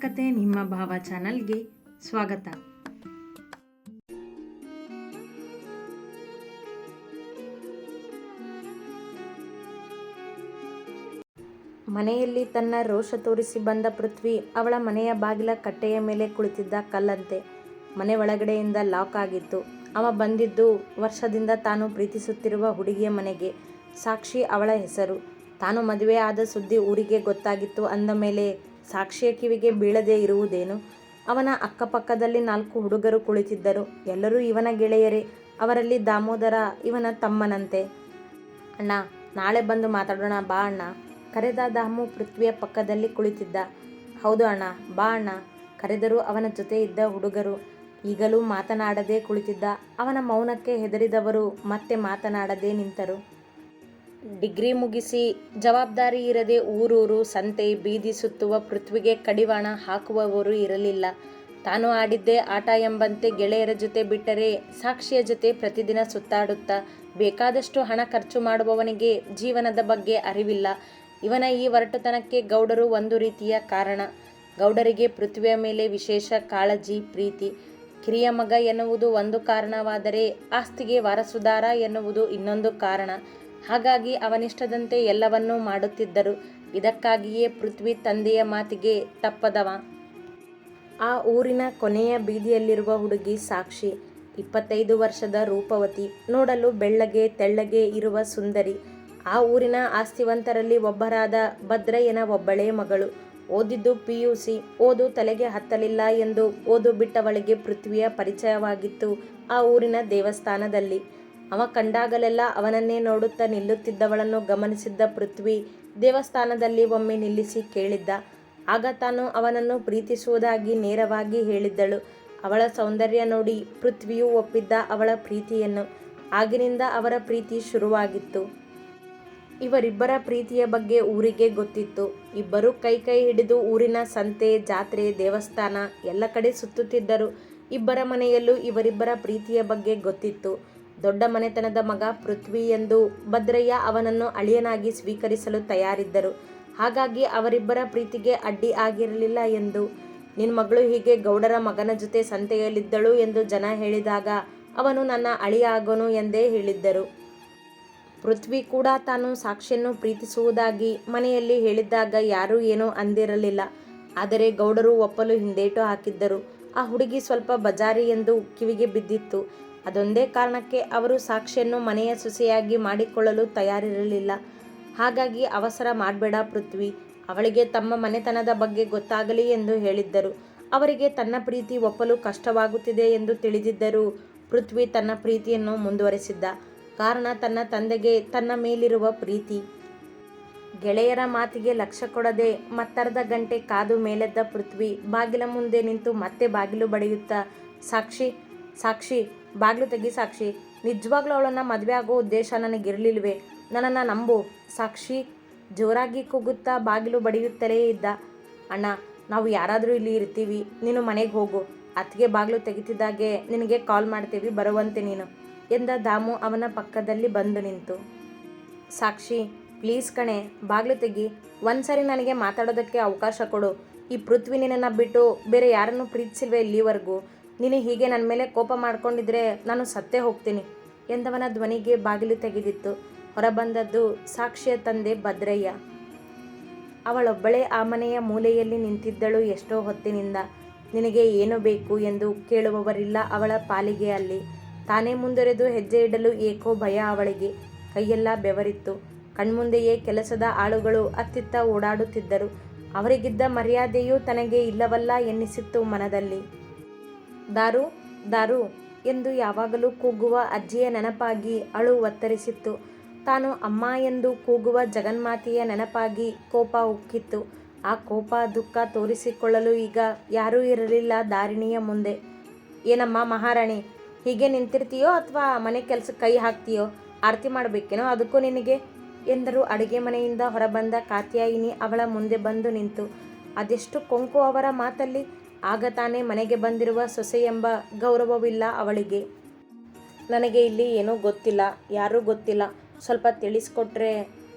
ಕತೆ ನಿಮ್ಮ ಭಾವ ಚಾನಲ್ಗೆ ಸ್ವಾಗತ. ಮನೆಯಲ್ಲಿ ತನ್ನ ರೋಷ ತೋರಿಸಿ ಬಂದ ಪೃಥ್ವಿ ಅವಳ ಮನೆಯ ಬಾಗಿಲ ಕಟ್ಟೆಯ ಮೇಲೆ ಕುಳಿತಿದ್ದ ಕಲ್ಲಂತೆ. ಮನೆ ಒಳಗಡೆಯಿಂದ ಲಾಕ್ ಆಗಿತ್ತು. ಅವ ಬಂದಿದ್ದು ವರ್ಷದಿಂದ ತಾನು ಪ್ರೀತಿಸುತ್ತಿರುವ ಹುಡುಗಿಯ ಮನೆಗೆ. ಸಾಕ್ಷಿ ಅವಳ ಹೆಸರು. ತಾನು ಮದುವೆ ಆದ ಸುದ್ದಿ ಊರಿಗೆ ಗೊತ್ತಾಗಿತ್ತು ಅಂದ ಮೇಲೆ ಸಾಕ್ಷಿಯ ಕಿವಿಗೆ ಬೀಳದೇ ಇರುವುದೇನು? ಅವನ ಅಕ್ಕಪಕ್ಕದಲ್ಲಿ ನಾಲ್ಕು ಹುಡುಗರು ಕುಳಿತಿದ್ದರು. ಎಲ್ಲರೂ ಇವನ ಗೆಳೆಯರೇ. ಅವರಲ್ಲಿ ದಾಮೋದರ ಇವನ ತಮ್ಮನಂತೆ. ಅಣ್ಣ, ನಾಳೆ ಬಂದು ಮಾತಾಡೋಣ. ಬಾ ಅಣ್ಣ. ಕರೆದ ದಾಮು ಪೃಥ್ವಿಯ ಪಕ್ಕದಲ್ಲಿ ಕುಳಿತಿದ್ದ. ಹೌದು ಅಣ್ಣ, ಬಾ ಅಣ್ಣ. ಕರೆದರೂ ಅವನ ಜೊತೆ ಇದ್ದ ಹುಡುಗರು ಈಗಲೂ ಮಾತನಾಡದೇ ಕುಳಿತಿದ್ದ. ಅವನ ಮೌನಕ್ಕೆ ಹೆದರಿದವರು ಮತ್ತೆ ಮಾತನಾಡದೇ ನಿಂತರು. ಡಿಗ್ರಿ ಮುಗಿಸಿ ಜವಾಬ್ದಾರಿ ಇರದೆ ಊರೂರು ಸಂತೆ ಬೀದಿ ಸುತ್ತುವ ಪೃಥ್ವಿಗೆ ಕಡಿವಾಣ ಹಾಕುವವರು ಇರಲಿಲ್ಲ. ತಾನು ಆಡಿದ್ದೇ ಆಟ ಎಂಬಂತೆ ಗೆಳೆಯರ ಜೊತೆ ಬಿಟ್ಟರೆ ಸಾಕ್ಷಿಯ ಜೊತೆ ಪ್ರತಿದಿನ ಸುತ್ತಾಡುತ್ತಾ ಬೇಕಾದಷ್ಟು ಹಣ ಖರ್ಚು ಮಾಡುವವನಿಗೆ ಜೀವನದ ಬಗ್ಗೆ ಅರಿವಿಲ್ಲ. ಇವನ ಈ ಒರಟುತನಕ್ಕೆ ಗೌಡರು ಒಂದು ರೀತಿಯ ಕಾರಣ. ಗೌಡರಿಗೆ ಪೃಥ್ವಿಯ ಮೇಲೆ ವಿಶೇಷ ಕಾಳಜಿ, ಪ್ರೀತಿ. ಕಿರಿಯ ಮಗ ಎನ್ನುವುದು ಒಂದು ಕಾರಣವಾದರೆ ಆಸ್ತಿಗೆ ವಾರಸುದಾರ ಎನ್ನುವುದು ಇನ್ನೊಂದು ಕಾರಣ. ಹಾಗಾಗಿ ಅವನಿಷ್ಟದಂತೆ ಎಲ್ಲವನ್ನೂ ಮಾಡುತ್ತಿದ್ದರು. ಇದಕ್ಕಾಗಿಯೇ ಪೃಥ್ವಿ ತಂದೆಯ ಮಾತಿಗೆ ತಪ್ಪದವ. ಆ ಊರಿನ ಕೊನೆಯ ಬೀದಿಯಲ್ಲಿರುವ ಹುಡುಗಿ ಸಾಕ್ಷಿ, ಇಪ್ಪತ್ತೈದು ವರ್ಷದ ರೂಪವತಿ. ನೋಡಲು ಬೆಳ್ಳಗೆ ತೆಳ್ಳಗೆ ಇರುವ ಸುಂದರಿ. ಆ ಊರಿನ ಆಸ್ತಿವಂತರಲ್ಲಿ ಒಬ್ಬರಾದ ಭದ್ರಯ್ಯನ ಒಬ್ಬಳೇ ಮಗಳು. ಓದಿದ್ದು ಪಿ ಯು ಸಿ. ಓದು ತಲೆಗೆ ಹತ್ತಲಿಲ್ಲ ಎಂದು ಓದು ಬಿಟ್ಟವಳಿಗೆ ಪೃಥ್ವಿಯ ಪರಿಚಯವಾಗಿತ್ತು ಆ ಊರಿನ ದೇವಸ್ಥಾನದಲ್ಲಿ. ಅವ ಕಂಡಾಗಲೆಲ್ಲ ಅವನನ್ನೇ ನೋಡುತ್ತಾ ನಿಲ್ಲುತ್ತಿದ್ದವಳನ್ನು ಗಮನಿಸಿದ್ದ ಪೃಥ್ವಿ ದೇವಸ್ಥಾನದಲ್ಲಿ ಒಮ್ಮೆ ನಿಲ್ಲಿಸಿ ಕೇಳಿದ್ದ. ಆಗ ತಾನು ಅವನನ್ನು ಪ್ರೀತಿಸುವುದಾಗಿ ನೇರವಾಗಿ ಹೇಳಿದ್ದಳು. ಅವಳ ಸೌಂದರ್ಯ ನೋಡಿ ಪೃಥ್ವಿಯು ಒಪ್ಪಿದ್ದ ಅವಳ ಪ್ರೀತಿಯನ್ನು. ಆಗಿನಿಂದ ಅವರ ಪ್ರೀತಿ ಶುರುವಾಗಿತ್ತು. ಇವರಿಬ್ಬರ ಪ್ರೀತಿಯ ಬಗ್ಗೆ ಊರಿಗೆ ಗೊತ್ತಿತ್ತು. ಇಬ್ಬರು ಕೈ ಕೈ ಹಿಡಿದು ಊರಿನ ಸಂತೆ, ಜಾತ್ರೆ, ದೇವಸ್ಥಾನ ಎಲ್ಲ ಕಡೆ ಸುತ್ತುತ್ತಿದ್ದರು. ಇಬ್ಬರ ಮನೆಯಲ್ಲೂ ಇವರಿಬ್ಬರ ಪ್ರೀತಿಯ ಬಗ್ಗೆ ಗೊತ್ತಿತ್ತು. ದೊಡ್ಡ ಮನೆತನದ ಮಗ ಪೃಥ್ವಿ ಎಂದು ಭದ್ರಯ್ಯ ಅವನನ್ನು ಅಳಿಯನಾಗಿ ಸ್ವೀಕರಿಸಲು ತಯಾರಿದ್ದರು. ಹಾಗಾಗಿ ಅವರಿಬ್ಬರ ಪ್ರೀತಿಗೆ ಅಡ್ಡಿ ಆಗಿರಲಿಲ್ಲ ಎಂದು ನಿನ್ನ ಮಗಳು ಹೀಗೆ ಗೌಡರ ಮಗನ ಜೊತೆ ಸಂತೆಯಲ್ಲಿದ್ದಳು ಎಂದು ಜನ ಹೇಳಿದಾಗ ಅವನು ನನ್ನ ಅಳಿಯ ಎಂದೇ ಹೇಳಿದ್ದರು. ಪೃಥ್ವಿ ಕೂಡ ತಾನು ಸಾಕ್ಷಿಯನ್ನು ಪ್ರೀತಿಸುವುದಾಗಿ ಮನೆಯಲ್ಲಿ ಹೇಳಿದ್ದಾಗ ಯಾರೂ ಏನೂ ಅಂದಿರಲಿಲ್ಲ. ಆದರೆ ಗೌಡರು ಒಪ್ಪಲು ಹಿಂದೇಟು ಹಾಕಿದ್ದರು. ಆ ಹುಡುಗಿ ಸ್ವಲ್ಪ ಬಜಾರಿ ಎಂದು ಕಿವಿಗೆ ಬಿದ್ದಿತ್ತು. ಅದೊಂದೇ ಕಾರಣಕ್ಕೆ ಅವರು ಸಾಕ್ಷಿಯನ್ನು ಮನೆಯ ಸೊಸೆಯಾಗಿ ಮಾಡಿಕೊಳ್ಳಲು ತಯಾರಿರಲಿಲ್ಲ. ಹಾಗಾಗಿ ಅವಸರ ಮಾಡಬೇಡ ಪೃಥ್ವಿ. ಅವಳಿಗೆ ತಮ್ಮ ಮನೆತನದ ಬಗ್ಗೆ ಗೊತ್ತಾಗಲಿ ಎಂದು ಹೇಳಿದ್ದರು. ಅವರಿಗೆ ತನ್ನ ಪ್ರೀತಿ ಒಪ್ಪಲು ಕಷ್ಟವಾಗುತ್ತಿದೆ ಎಂದು ತಿಳಿದಿದ್ದರೂ. ಪೃಥ್ವಿ ತನ್ನ ಪ್ರೀತಿಯನ್ನು ಮುಂದುವರೆಸಿದ್ದ. ಕಾರಣ ತನ್ನ ತಂದೆಗೆ ತನ್ನ ಮೇಲಿರುವ ಪ್ರೀತಿ. ಗೆಳೆಯರ ಮಾತಿಗೆ ಲಕ್ಷ್ಯ ಕೊಡದೆ ಮತ್ತರ್ಧ ಗಂಟೆ ಕಾದು ಮೇಲೆದ್ದ ಪೃಥ್ವಿ ಬಾಗಿಲ ಮುಂದೆ ನಿಂತು ಮತ್ತೆ ಬಾಗಿಲು ಬಡಿಯುತ್ತಾ, ಸಾಕ್ಷಿ ಸಾಕ್ಷಿ, ಬಾಗಿಲು ತೆಗಿ ಸಾಕ್ಷಿ, ನಿಜವಾಗ್ಲೂ ಅವಳನ್ನು ಮದುವೆ ಆಗೋ ಉದ್ದೇಶ ನನಗಿರಲಿಲ್ವೇ? ನನ್ನನ್ನು ನಂಬು. ಸಾಕ್ಷಿ, ಜೋರಾಗಿ ಕೂಗುತ್ತಾ ಬಾಗಿಲು ಬಡಿಯುತ್ತಲೇ ಇದ್ದ. ಅಣ್ಣ, ನಾವು ಯಾರಾದರೂ ಇಲ್ಲಿ ಇರ್ತೀವಿ. ನೀನು ಮನೆಗೆ ಹೋಗು. ಅತ್ತಿಗೆ ಬಾಗಿಲು ತೆಗಿತಿದ್ದಾಗೆ ನಿನಗೆ ಕಾಲ್ ಮಾಡ್ತೀವಿ, ಬರುವಂತೆ ನೀನು. ಎಂದ ದಾಮು ಅವನ ಪಕ್ಕದಲ್ಲಿ ಬಂದು ನಿಂತು. ಸಾಕ್ಷಿ, ಪ್ಲೀಸ್ ಕಣೆ, ಬಾಗಿಲು ತೆಗಿ. ಒಂದ್ಸರಿ ನನಗೆ ಮಾತಾಡೋದಕ್ಕೆ ಅವಕಾಶ ಕೊಡು. ಈ ಪೃಥ್ವಿ ನಿನ್ನನ್ನು ಬಿಟ್ಟು ಬೇರೆ ಯಾರನ್ನು ಪ್ರೀತಿಸಿಲ್ವೇ ಇಲ್ಲಿವರೆಗೂ? ನೀನು ಹೀಗೆ ನನ್ನ ಮೇಲೆ ಕೋಪ ಮಾಡ್ಕೊಂಡಿದ್ರೆ ನಾನು ಸತ್ತೇ ಹೋಗ್ತೀನಿ ಎಂದವನ ಧ್ವನಿಗೆ ಬಾಗಿಲು ತೆಗೆದಿತ್ತು. ಹೊರಬಂದದ್ದು ಸಾಕ್ಷಿಯ ತಂದೆ ಭದ್ರಯ್ಯ. ಅವಳೊಬ್ಬಳೇ ಆ ಮನೆಯ ಮೂಲೆಯಲ್ಲಿ ನಿಂತಿದ್ದಳು ಎಷ್ಟೋ ಹೊತ್ತಿನಿಂದ. ನಿನಗೆ ಏನು ಬೇಕು ಎಂದು ಕೇಳುವವರಿಲ್ಲ ಅವಳ ಪಾಲಿಗೆ ಅಲ್ಲಿ. ತಾನೇ ಮುಂದುವರೆದು ಹೆಜ್ಜೆ ಇಡಲು ಏಕೋ ಭಯ ಅವಳಿಗೆ. ಕೈಯೆಲ್ಲ ಬೆವರಿತ್ತು. ಕಣ್ಮುಂದೆಯೇ ಕೆಲಸದ ಆಳುಗಳು ಅತ್ತಿತ್ತ ಓಡಾಡುತ್ತಿದ್ದರು. ಅವರಿಗಿದ್ದ ಮರ್ಯಾದೆಯೂ ತನಗೆ ಇಲ್ಲವಲ್ಲ ಎನ್ನಿಸಿತ್ತು ಮನದಲ್ಲಿ. ದಾರು ದಾರು ಎಂದು ಯಾವಾಗಲೂ ಕೂಗುವ ಅಜ್ಜಿಯ ನೆನಪಾಗಿ ಅಳು ಒತ್ತರಿಸಿತ್ತು. ತಾನು ಅಮ್ಮ ಎಂದು ಕೂಗುವ ಜಗನ್ಮಾತೆಯ ನೆನಪಾಗಿ ಕೋಪ ಉಕ್ಕಿತ್ತು. ಆ ಕೋಪ ದುಃಖ ತೋರಿಸಿಕೊಳ್ಳಲು ಈಗ ಯಾರೂ ಇರಲಿಲ್ಲ ದಾರಿಣಿಯ ಮುಂದೆ. ಏನಮ್ಮ ಮಹಾರಾಣಿ, ಹೀಗೆ ನಿಂತಿರ್ತೀಯೋ ಅಥವಾ ಮನೆ ಕೆಲಸಕ್ಕೆ ಕೈ ಹಾಕ್ತೀಯೋ? ಆರತಿ ಮಾಡಬೇಕೇನೋ ಅದಕ್ಕೂ ನಿನಗೆ? ಎಂದರು ಅಡುಗೆ ಮನೆಯಿಂದ ಹೊರಬಂದ ಕಾತ್ಯಾಯಿನಿ ಅವಳ ಮುಂದೆ ಬಂದು ನಿಂತು. ಅದೆಷ್ಟು ಕೊಂಕು ಅವರ ಮಾತಲ್ಲಿ? ಆಗ ತಾನೇ ಮನೆಗೆ ಬಂದಿರುವ ಸೊಸೆ ಎಂಬ ಗೌರವವಿಲ್ಲ ಅವಳಿಗೆ. ನನಗೆ ಇಲ್ಲಿ ಏನೂ ಗೊತ್ತಿಲ್ಲ, ಯಾರೂ ಗೊತ್ತಿಲ್ಲ. ಸ್ವಲ್ಪ ತಿಳಿಸ್ಕೊಟ್ರೆ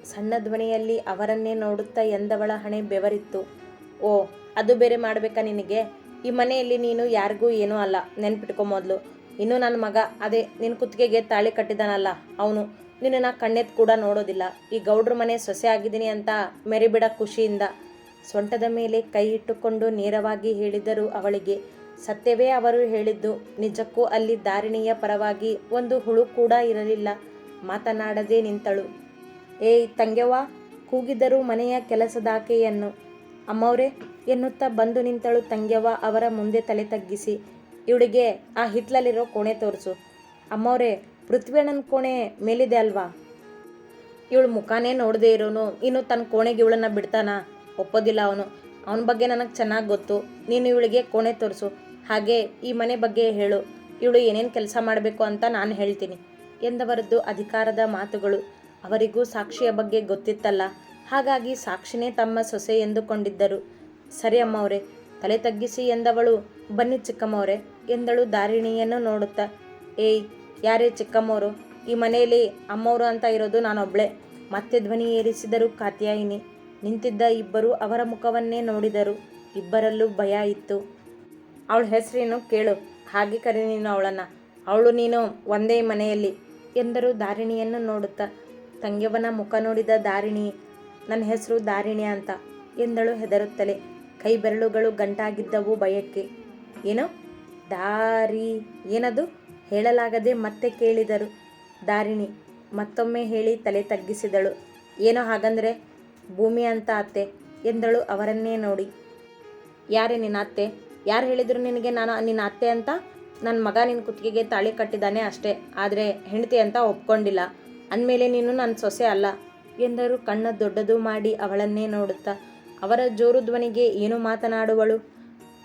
ಸಣ್ಣ ಧ್ವನಿಯಲ್ಲಿ ಅವರನ್ನೇ ನೋಡುತ್ತಾ ಎಂದವಳ ಹಣೆ ಬೆವರಿತ್ತು. ಓ, ಅದು ಬೇರೆ ಮಾಡಬೇಕಾ ನಿನಗೆ? ಈ ಮನೆಯಲ್ಲಿ ನೀನು ಯಾರಿಗೂ ಏನೂ ಅಲ್ಲ, ನೆನ್ಪಿಟ್ಕೊ ಮೊದಲು. ಇನ್ನು ನನ್ನ ಮಗ, ಅದೇ ನಿನ್ನ ಕುತ್ತಿಗೆಗೆ ತಾಳಿ ಕಟ್ಟಿದಾನಲ್ಲ, ಅವನು. ನಿನ್ನನ್ನು ಕಣ್ಣೆತ್ ಕೂಡ ನೋಡೋದಿಲ್ಲ. ಈ ಗೌಡ್ರ ಮನೆ ಸೊಸೆ ಆಗಿದ್ದೀನಿ ಅಂತ ಮೆರಿಬಿಡ ಖುಷಿಯಿಂದ ಸೊಂಟದ ಮೇಲೆ ಕೈ ಇಟ್ಟುಕೊಂಡು ನೇರವಾಗಿ ಹೇಳಿದರು ಅವಳಿಗೆ, ಸತ್ಯವೇ ಅವರು ಹೇಳಿದ್ದು. ನಿಜಕ್ಕೂ ಅಲ್ಲಿ ದಾರಿಣಿಯ ಪರವಾಗಿ ಒಂದು ಹುಳು ಕೂಡ ಇರಲಿಲ್ಲ. ಮಾತನಾಡದೇ ನಿಂತಳು. ಏಯ್ ತಂಗ್ಯವ್ವ ಕೂಗಿದರು ಮನೆಯ ಕೆಲಸದಾಕೆಯನ್ನು. ಅಮ್ಮವ್ರೆ, ಎನ್ನುತ್ತಾ ಬಂದು ನಿಂತಳು ತಂಗ್ಯವ್ವ ಅವರ ಮುಂದೆ ತಲೆ ತಗ್ಗಿಸಿ. ಇವಳಿಗೆ ಆ ಹಿತ್ಲಲ್ಲಿರೋ ಕೋಣೆ ತೋರಿಸು. ಅಮ್ಮವ್ರೆ, ಪೃಥ್ವಿಯಣ್ಣನ ಕೋಣೆ ಮೇಲಿದೆ ಅಲ್ವಾ? ಇವಳು ಮುಖಾನೇ ನೋಡದೇ ಇರೋನು. ಇನ್ನು ತನ್ನ ಕೋಣೆಗೆ ಇವಳನ್ನ ಬಿಡ್ತಾನ? ಒಪ್ಪೋದಿಲ್ಲ ಅವನು. ಅವನ ಬಗ್ಗೆ ನನಗೆ ಚೆನ್ನಾಗಿ ಗೊತ್ತು. ನೀನು ಇವಳಿಗೆ ಕೋಣೆ ತೋರಿಸು. ಹಾಗೆ ಈ ಮನೆ ಬಗ್ಗೆ ಹೇಳು. ಇವಳು ಏನೇನು ಕೆಲಸ ಮಾಡಬೇಕು ಅಂತ ನಾನು ಹೇಳ್ತೀನಿ ಎಂದವರದ್ದು ಅಧಿಕಾರದ ಮಾತುಗಳು. ಅವರಿಗೂ ಸಾಕ್ಷಿಯ ಬಗ್ಗೆ ಗೊತ್ತಿತ್ತಲ್ಲ. ಹಾಗಾಗಿ ಸಾಕ್ಷಿನೇ ತಮ್ಮ ಸೊಸೆ ಎಂದುಕೊಂಡಿದ್ದರು. ಸರಿ ಅಮ್ಮವ್ರೆ, ತಲೆ ತಗ್ಗಿಸಿ ಎಂದವಳು, ಬನ್ನಿ ಚಿಕ್ಕಮ್ಮವ್ರೆ ಎಂದಳು ದಾರಿಣಿಯನ್ನು ನೋಡುತ್ತಾ. ಏಯ್, ಯಾರೇ ಚಿಕ್ಕಮ್ಮವರು, ಈ ಮನೆಯಲ್ಲಿ ಅಮ್ಮವರು ಅಂತ ಇರೋದು ನಾನೊಬ್ಳೆ. ಮತ್ತೆ ಧ್ವನಿ ಏರಿಸಿದರು ಕಾತ್ಯಾಯಿನಿ. ನಿಂತಿದ್ದ ಇಬ್ಬರು ಅವರ ಮುಖವನ್ನೇ ನೋಡಿದರು. ಇಬ್ಬರಲ್ಲೂ ಭಯ ಇತ್ತು. ಅವಳ ಹೆಸರೇನು ಕೇಳು. ಹಾಗೆ ಕರಿ ನೀನು ಅವಳನ್ನು. ಅವಳು ನೀನು ಒಂದೇ ಮನೆಯಲ್ಲಿ ಎಂದರು ದಾರಿಣಿಯನ್ನು ನೋಡುತ್ತಾ. ತಂಗ್ಯವನ ಮುಖ ನೋಡಿದ ದಾರಿಣಿ, ನನ್ನ ಹೆಸರು ದಾರಿಣಿ ಅಂತ ಎಂದಳು ಹೆದರುತ್ತಲೇ. ಕೈ ಬೆರಳುಗಳು ಗಂಟಾಗಿದ್ದವು ಭಯಕ್ಕೆ. ಏನು? ದಾರಿ? ಏನದು? ಹೇಳಲಾಗದೆ ಮತ್ತೆ ಕೇಳಿದರು. ದಾರಿಣಿ ಮತ್ತೊಮ್ಮೆ ಹೇಳಿ ತಲೆ ತಗ್ಗಿಸಿದಳು. ಏನೋ ಹಾಗಂದ್ರೆ? ಭೂಮಿ ಅಂತ ಅತ್ತೆ ಎಂದಳು ಅವರನ್ನೇ ನೋಡಿ. ಯಾರೇ ನಿನ್ನ ಅತ್ತೆ? ಯಾರು ಹೇಳಿದ್ರು ನಿನಗೆ ನಾನು ನಿನ್ನ ಅತ್ತೆ ಅಂತ? ನನ್ನ ಮಗ ನಿನ್ನ ಕುತ್ತಿಗೆಗೆ ತಾಳಿ ಕಟ್ಟಿದ್ದಾನೆ ಅಷ್ಟೇ. ಆದರೆ ಹೆಂಡತಿ ಅಂತ ಒಪ್ಕೊಂಡಿಲ್ಲ. ಅಂದಮೇಲೆ ನೀನು ನನ್ನ ಸೊಸೆ ಅಲ್ಲ ಎಂದರು ಕಣ್ಣ ದೊಡ್ಡದು ಮಾಡಿ ಅವಳನ್ನೇ ನೋಡುತ್ತಾ. ಅವರ ಜೋರು ಧ್ವನಿಗೆ ಏನು ಮಾತನಾಡುವಳು?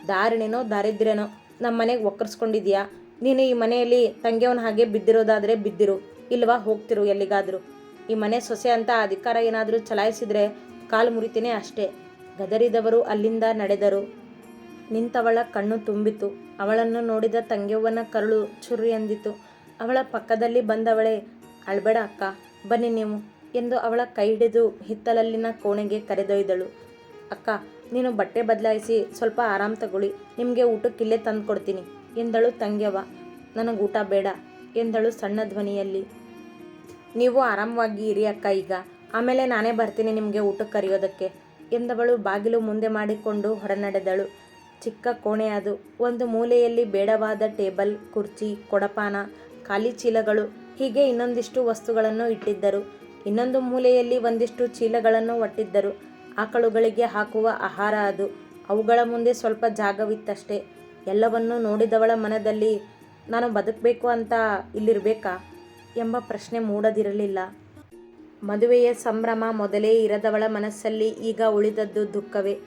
ದಾರಿಣೆನೋ ದಾರಿದ್ರ್ಯನೋ? ನಮ್ಮ ಮನೆಗೆ ಒಕ್ಕರ್ಸ್ಕೊಂಡಿದ್ಯಾ? ನೀನು ಈ ಮನೆಯಲ್ಲಿ ತಂಗಿಯವನ ಹಾಗೆ ಬಿದ್ದಿರೋದಾದರೆ ಬಿದ್ದಿರು. ಇಲ್ವಾ ಹೋಗ್ತಿರು ಎಲ್ಲಿಗಾದರೂ? ಈ ಮನೆ ಸೊಸೆ ಅಂತ ಅಧಿಕಾರ ಏನಾದರೂ ಚಲಾಯಿಸಿದ್ರೆ ಕಾಲು ಮುರಿತೀನಿ ಅಷ್ಟೇ. ಗದರಿದವರು ಅಲ್ಲಿಂದ ನಡೆದರು. ನಿಂತವಳ ಕಣ್ಣು ತುಂಬಿತು. ಅವಳನ್ನು ನೋಡಿದ ತಂಗ್ಯವ್ವನ ಕರುಳು ಚುರ್ರಿ ಅಂದಿತು. ಅವಳ ಪಕ್ಕದಲ್ಲಿ ಬಂದವಳೆ, ಅಳ್ಬೇಡ ಅಕ್ಕ, ಬನ್ನಿ ನೀವು ಎಂದು ಅವಳ ಕೈ ಹಿಡಿದು ಹಿತ್ತಲಲ್ಲಿನ ಕೋಣೆಗೆ ಕರೆದೊಯ್ದಳು. ಅಕ್ಕ, ನೀನು ಬಟ್ಟೆ ಬದಲಾಯಿಸಿ ಸ್ವಲ್ಪ ಆರಾಮ್ ತಗೊಳ್ಳಿ, ನಿಮಗೆ ಊಟಕ್ಕಿಲ್ಲೇ ತಂದು ಕೊಡ್ತೀನಿ ಎಂದಳು ತಂಗ್ಯವ್ವ ನನಗೆ ಊಟ ಬೇಡ ಎಂದಳು ಸಣ್ಣ ಧ್ವನಿಯಲ್ಲಿ. ನೀವು ಆರಾಮವಾಗಿ ಇರಿ ಅಕ್ಕ ಈಗ. ಆಮೇಲೆ ನಾನೇ ಬರ್ತೀನಿ ನಿಮಗೆ ಊಟಕ್ಕೆ ಕರೆಯೋದಕ್ಕೆ. ಎಂದವಳು ಬಾಗಿಲು ಮುಂದೆ ಮಾಡಿಕೊಂಡು ಹೊರನಡೆದಳು. ಚಿಕ್ಕ ಕೋಣೆ ಅದು. ಒಂದು ಮೂಲೆಯಲ್ಲಿ ಬೇಡವಾದ ಟೇಬಲ್, ಕುರ್ಚಿ, ಕೊಡಪಾನ, ಖಾಲಿ ಚೀಲಗಳು. ಹೀಗೆ ಇನ್ನೊಂದಿಷ್ಟು ವಸ್ತುಗಳನ್ನು ಇಟ್ಟಿದ್ದರು. ಇನ್ನೊಂದು ಮೂಲೆಯಲ್ಲಿ ಒಂದಿಷ್ಟು ಚೀಲಗಳನ್ನು ಒಟ್ಟಿದ್ದರು. ಆಕಳುಗಳಿಗೆ ಹಾಕುವ ಆಹಾರ ಅದು. ಅವುಗಳ ಮುಂದೆ ಸ್ವಲ್ಪ ಜಾಗವಿತ್ತಷ್ಟೇ. ಎಲ್ಲವನ್ನೂ ನೋಡಿದವಳ ಮನದಲ್ಲಿ, ನಾನು ಬದುಕಬೇಕು ಅಂತ ಇಲ್ಲಿರಬೇಕಾ? ಎಂಬ ಪ್ರಶ್ನೆ ಮೂಡದಿರಲಿಲ್ಲ. ಮದುವೆಯ ಸಂಭ್ರಮ ಮೊದಲೇ ಇರದವಳ ಮನಸ್ಸಲ್ಲಿ ಈಗ ಉಳಿದದ್ದು ದುಃಖವೇ.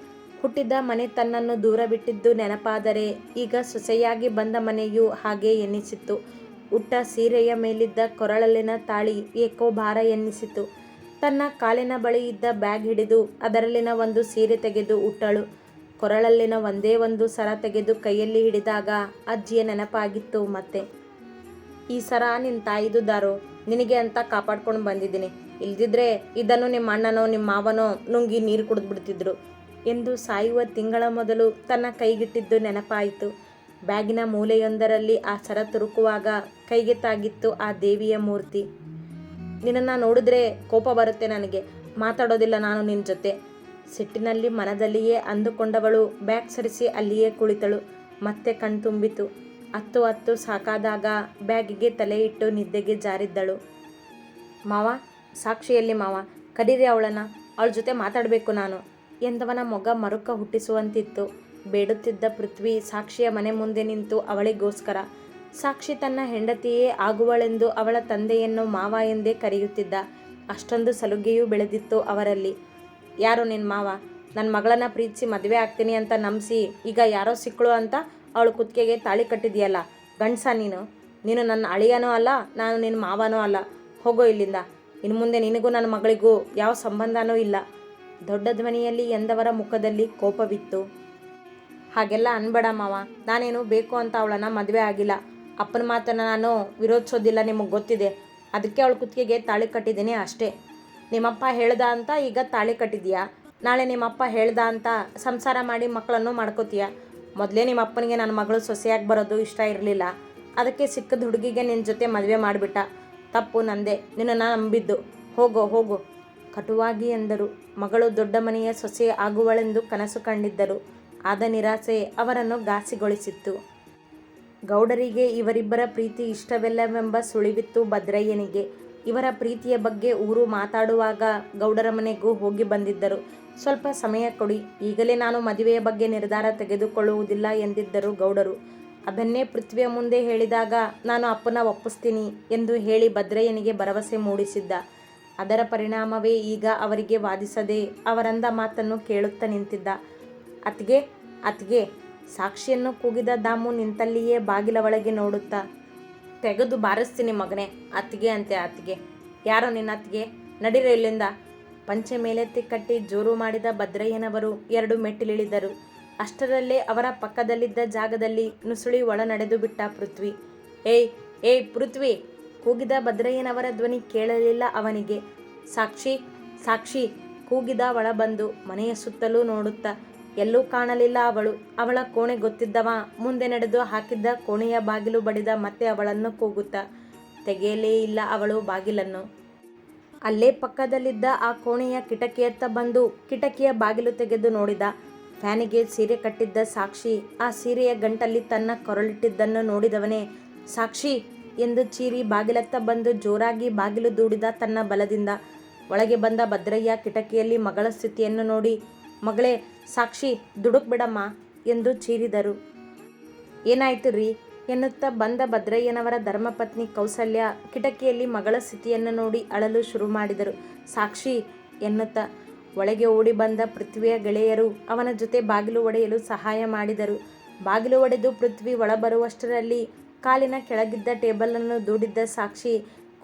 ಹುಟ್ಟಿದ ಮನೆ ತನ್ನನ್ನು ದೂರ ಬಿಟ್ಟಿದ್ದು ನೆನಪಾದರೆ ಈಗ ಸೊಸೆಯಾಗಿ ಬಂದ ಮನೆಯೂ ಹಾಗೆ ಎನ್ನಿಸಿತ್ತು. ಉಟ್ಟ ಸೀರೆಯ ಮೇಲಿದ್ದ ಕೊರಳಲ್ಲಿನ ತಾಳಿ ಏಕೋ ಭಾರ ಎನ್ನಿಸಿತು. ತನ್ನ ಕಾಲಿನ ಬಳಿ ಇದ್ದ ಬ್ಯಾಗ್ ಹಿಡಿದು ಅದರಲ್ಲಿನ ಒಂದು ಸೀರೆ ತೆಗೆದು ಉಟ್ಟಳು. ಕೊರಳಲ್ಲಿನ ಒಂದೇ ಒಂದು ಸರ ತೆಗೆದು ಕೈಯಲ್ಲಿ ಹಿಡಿದಾಗ ಅಜ್ಜಿಯ ನೆನಪಾಗಿತ್ತು ಮತ್ತೆ. ಈ ಸರ ನಿನ್ನ ತಾಯಿದು ದಾರು ನಿನಗೆ ಅಂತ ಕಾಪಾಡ್ಕೊಂಡು ಬಂದಿದ್ದೀನಿ. ಇಲ್ದಿದ್ರೆ ಇದನ್ನು ನಿಮ್ಮ ಅಣ್ಣನೋ ನಿಮ್ಮ ಮಾವನೋ ನುಂಗಿ ನೀರು ಕುಡಿದು ಬಿಡ್ತಿದ್ರು. ಎಂದು ಸಾಯುವ ತಿಂಗಳ ಮೊದಲು ತನ್ನ ಕೈಗಿಟ್ಟಿದ್ದು ನೆನಪಾಯಿತು. ಬ್ಯಾಗಿನ ಮೂಲೆಯೊಂದರಲ್ಲಿ ಆ ಸರ ತುರುಕುವಾಗ ಕೈಗೆ ತಾಗಿತ್ತು ಆ ದೇವಿಯ ಮೂರ್ತಿ. ನಿನ್ನನ್ನು ನೋಡಿದ್ರೆ ಕೋಪ ಬರುತ್ತೆ ನನಗೆ, ಮಾತಾಡೋದಿಲ್ಲ ನಾನು ನಿನ್ನ ಜೊತೆ. ಸಿಟ್ಟಿನಲ್ಲಿ ಮನದಲ್ಲಿಯೇ ಅಂದುಕೊಂಡವಳು ಬ್ಯಾಗ್ ಸರಿಸಿ ಅಲ್ಲಿಯೇ ಕುಳಿತಳು. ಮತ್ತೆ ಕಣ್ತುಂಬಿತು. ಹತ್ತು ಹತ್ತು ಸಾಕಾದಾಗ ಬ್ಯಾಗಿಗೆ ತಲೆ ಇಟ್ಟು ನಿದ್ದೆಗೆ ಜಾರಿದ್ದಳು. ಮಾವ ಸಾಕ್ಷಿಯಲ್ಲಿ ಮಾವ? ಕರೀರಿ ಅವಳನ್ನ. ಅವಳ ಜೊತೆ ಮಾತಾಡಬೇಕು ನಾನು. ಎಂದವನ ಮೊಗ ಮರುಕ ಹುಟ್ಟಿಸುವಂತಿತ್ತು. ಬೇಡುತ್ತಿದ್ದ ಪೃಥ್ವಿ ಸಾಕ್ಷಿಯ ಮನೆ ಮುಂದೆ ನಿಂತು ಅವಳಿಗೋಸ್ಕರ, ಸಾಕ್ಷಿ ತನ್ನ ಹೆಂಡತಿಯೇ ಆಗುವಳೆಂದು ಅವಳ ತಂದೆಯನ್ನು ಮಾವ ಎಂದೇ ಕರೆಯುತ್ತಿದ್ದ. ಅಷ್ಟೊಂದು ಸಲುಗೆಯೂ ಬೆಳೆದಿತ್ತು ಅವರಲ್ಲಿ. ಯಾರು ನಿನ್ನ ಮಾವ? ನನ್ನ ಮಗಳನ್ನ ಪ್ರೀತಿಸಿ ಮದುವೆ ಆಗ್ತೀನಿ ಅಂತ ನಂಬಿಸಿ ಈಗ ಯಾರೋ ಸಿಕ್ಕಳು ಅಂತ ಅವಳು ಕುತ್ತಿಗೆಗೆ ತಾಳಿ ಕಟ್ಟಿದೆಯಲ್ಲ, ಗಂಡಸ ನೀನು. ನೀನು ನನ್ನ ಅಳಿಯನೂ ಅಲ್ಲ, ನಾನು ನಿನ್ನ ಮಾವನೂ ಅಲ್ಲ. ಹೋಗೋ ಇಲ್ಲಿಂದ. ಇನ್ನು ಮುಂದೆ ನಿನಗೂ ನನ್ನ ಮಗಳಿಗೂ ಯಾವ ಸಂಬಂಧನೂ ಇಲ್ಲ. ದೊಡ್ಡ ಧ್ವನಿಯಲ್ಲಿ ಎಂದವರ ಮುಖದಲ್ಲಿ ಕೋಪವಿತ್ತು. ಹಾಗೆಲ್ಲ ಅನ್ಬೇಡ ಮಾವ, ನಾನೇನು ಬೇಕು ಅಂತ ಅವಳನ್ನು ಮದುವೆ ಆಗಿಲ್ಲ. ಅಪ್ಪನ ಮಾತನ್ನು ನಾನು ವಿರೋಧಿಸೋದಿಲ್ಲ ನಿಮಗೆ ಗೊತ್ತಿದೆ. ಅದಕ್ಕೆ ಅವಳ ಕುತ್ತಿಗೆಗೆ ತಾಳಿ ಕಟ್ಟಿದ್ದೀನಿ ಅಷ್ಟೇ. ನಿಮ್ಮಪ್ಪ ಹೇಳ್ದ ಅಂತ ಈಗ ತಾಳಿ ಕಟ್ಟಿದೀಯಾ ನಾಳೆ ನಿಮ್ಮಪ್ಪ ಹೇಳ್ದ ಅಂತ ಸಂಸಾರ ಮಾಡಿ ಮಕ್ಕಳನ್ನು ಮಾಡ್ಕೋತೀಯ? ಮೊದಲೇ ನಿಮ್ಮ ಅಪ್ಪನಿಗೆ ನನ್ನ ಮಗಳು ಸೊಸೆಯಾಗಿ ಬರೋದು ಇಷ್ಟ ಇರಲಿಲ್ಲ. ಅದಕ್ಕೆ ಸಿಕ್ಕದ ಹುಡುಗಿಗೆ ನಿನ್ನ ಜೊತೆ ಮದುವೆ ಮಾಡಿಬಿಟ್ಟ. ತಪ್ಪು ನಂದೆ, ನಿನ್ನನ್ನು ನಂಬಿದ್ದು. ಹೋಗೋ, ಹೋಗು. ಕಟುವಾಗಿ ಎಂದರು. ಮಗಳು ದೊಡ್ಡ ಮನೆಯ ಸೊಸೆ ಆಗುವಳೆಂದು ಕನಸು ಕಂಡಿದ್ದರು. ಆದ ನಿರಾಸೆ ಅವರನ್ನು ಘಾಸಿಗೊಳಿಸಿತ್ತು. ಗೌಡರಿಗೆ ಇವರಿಬ್ಬರ ಪ್ರೀತಿ ಇಷ್ಟವೆಲ್ಲವೆಂಬ ಸುಳಿವಿತ್ತು ಭದ್ರಯ್ಯನಿಗೆ. ಇವರ ಪ್ರೀತಿಯ ಬಗ್ಗೆ ಊರು ಮಾತಾಡುವಾಗ ಗೌಡರ ಮನೆಗೂ ಹೋಗಿ ಬಂದಿದ್ದರು. ಸ್ವಲ್ಪ ಸಮಯ ಕೊಡಿ, ಈಗಲೇ ನಾನು ಮದುವೆಯ ಬಗ್ಗೆ ನಿರ್ಧಾರ ತೆಗೆದುಕೊಳ್ಳುವುದಿಲ್ಲ ಎಂದಿದ್ದರು ಗೌಡರು. ಅದನ್ನೇ ಪೃಥ್ವಿಯ ಮುಂದೆ ಹೇಳಿದಾಗ ನಾನು ಅಪ್ಪನ ಒಪ್ಪಿಸ್ತೀನಿ ಎಂದು ಹೇಳಿ ಭದ್ರಯ್ಯನಿಗೆ ಭರವಸೆ ಮೂಡಿಸಿದ್ದ. ಅದರ ಪರಿಣಾಮವೇ ಈಗ ಅವರಿಗೆ ವಾದಿಸದೆ ಅವರಂದ ಮಾತನ್ನು ಕೇಳುತ್ತಾ ನಿಂತಿದ್ದ. ಅತ್ಗೆ ಅತ್ಗೆ ಸಾಕ್ಷಿಯನ್ನು ಕೂಗಿದ ದಾಮು ನಿಂತಲ್ಲಿಯೇ ಬಾಗಿಲ ಒಳಗೆ ನೋಡುತ್ತಾ ತೆಗೆದು ಬಾರಿಸ್ತೀನಿ ಮಗನೇ, ಅತ್ತಿಗೆ ಅಂತೆ ಅತ್ತಿಗೆ. ಯಾರೋ ನಿನ್ನ ಅತ್ತಿಗೆ? ನಡಿರ ಇಲ್ಲಿಂದ. ಪಂಚೆ ಮೇಲೆತ್ತಿ ಕಟ್ಟಿ ಜೋರು ಮಾಡಿದ ಭದ್ರಯ್ಯನವರು ಎರಡು ಮೆಟ್ಟಿಲಿಳಿದರು. ಅಷ್ಟರಲ್ಲೇ ಅವರ ಪಕ್ಕದಲ್ಲಿದ್ದ ಜಾಗದಲ್ಲಿ ನುಸುಳಿ ಒಳ ನಡೆದು ಬಿಟ್ಟ ಪೃಥ್ವಿ. ಏಯ್ ಏಯ್ ಪೃಥ್ವಿ! ಕೂಗಿದ ಭದ್ರಯ್ಯನವರ ಧ್ವನಿ ಕೇಳಲಿಲ್ಲ ಅವನಿಗೆ. ಸಾಕ್ಷಿ ಸಾಕ್ಷಿ! ಕೂಗಿದ ಒಳ ಬಂದು ಮನೆಯ ಸುತ್ತಲೂ ನೋಡುತ್ತಾ ಎಲ್ಲೂ ಕಾಣಲಿಲ್ಲ ಅವಳು. ಅವಳ ಕೋಣೆ ಗೊತ್ತಿದ್ದವ. ಮುಂದೆ ನಡೆದು ಹಾಕಿದ್ದ ಕೋಣೆಯ ಬಾಗಿಲು ಬಡಿದ ಮತ್ತೆ ಅವಳನ್ನು ಕೂಗುತ್ತಾ. ತೆಗೆಯಲೇ ಇಲ್ಲ ಅವಳು ಬಾಗಿಲನ್ನು. ಅಲ್ಲೇ ಪಕ್ಕದಲ್ಲಿದ್ದ ಆ ಕೋಣೆಯ ಕಿಟಕಿಯತ್ತ ಬಂದು ಕಿಟಕಿಯ ಬಾಗಿಲು ತೆಗೆದು ನೋಡಿದ. ಫ್ಯಾನಿಗೆ ಸೀರೆ ಕಟ್ಟಿದ್ದ ಸಾಕ್ಷಿ. ಆ ಸೀರೆಯ ಗಂಟಲ್ಲಿ ತನ್ನ ಕೊರಳಿಟ್ಟಿದ್ದನ್ನು ನೋಡಿದವನೇ, ಸಾಕ್ಷಿ! ಎಂದು ಚೀರಿ ಬಾಗಿಲತ್ತ ಬಂದು ಜೋರಾಗಿ ಬಾಗಿಲು ದೂಡಿದ ತನ್ನ ಬಲದಿಂದ. ಒಳಗೆ ಬಂದ ಭದ್ರಯ್ಯ ಕಿಟಕಿಯಲ್ಲಿ ಮಗಳ ಸ್ಥಿತಿಯನ್ನು ನೋಡಿ ಮಗಳೇ, ಸಾಕ್ಷಿ, ದುಡುಕ್ ಬಿಡಮ್ಮ ಎಂದು ಚೀರಿದರು. ಏನಾಯ್ತು ರೀ ಎನ್ನುತ್ತಾ ಬಂದ ಭದ್ರಯ್ಯನವರ ಧರ್ಮಪತ್ನಿ ಕೌಸಲ್ಯ ಕಿಟಕಿಯಲ್ಲಿ ಮಗಳ ಸ್ಥಿತಿಯನ್ನು ನೋಡಿ ಅಳಲು ಶುರು ಮಾಡಿದರು. ಸಾಕ್ಷಿ, ಎನ್ನುತ್ತಾ, ಒಳಗೆ ಓಡಿ ಬಂದ ಪೃಥ್ವಿಯ ಗೆಳೆಯರು ಅವನ ಜೊತೆ ಬಾಗಿಲು ಒಡೆಯಲು ಸಹಾಯ ಮಾಡಿದರು. ಬಾಗಿಲು ಒಡೆದು ಪೃಥ್ವಿ ಒಳಬರುವಷ್ಟರಲ್ಲಿ ಕಾಲಿನ ಕೆಳಗಿದ್ದ ಟೇಬಲನ್ನು ದೂಡಿದ್ದ ಸಾಕ್ಷಿ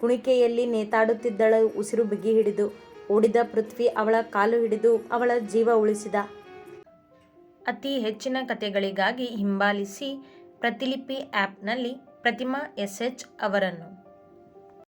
ಕುಣಿಕೆಯಲ್ಲಿ ನೇತಾಡುತ್ತಿದ್ದಳು, ಉಸಿರು ಬಿಗಿ ಹಿಡಿದು ಓಡಿದ ಪೃಥ್ವಿ ಅವಳ ಕಾಲು ಹಿಡಿದು ಅವಳ ಜೀವ ಉಳಿಸಿದ. ಅತಿ ಹೆಚ್ಚಿನ ಕಥೆಗಳಿಗಾಗಿ ಹಿಂಬಾಲಿಸಿ ಪ್ರತಿಲಿಪಿ ಆ್ಯಪ್ನಲ್ಲಿ ಪ್ರತಿಮಾ ಎಸ್ ಎಚ್ ಅವರನ್ನು.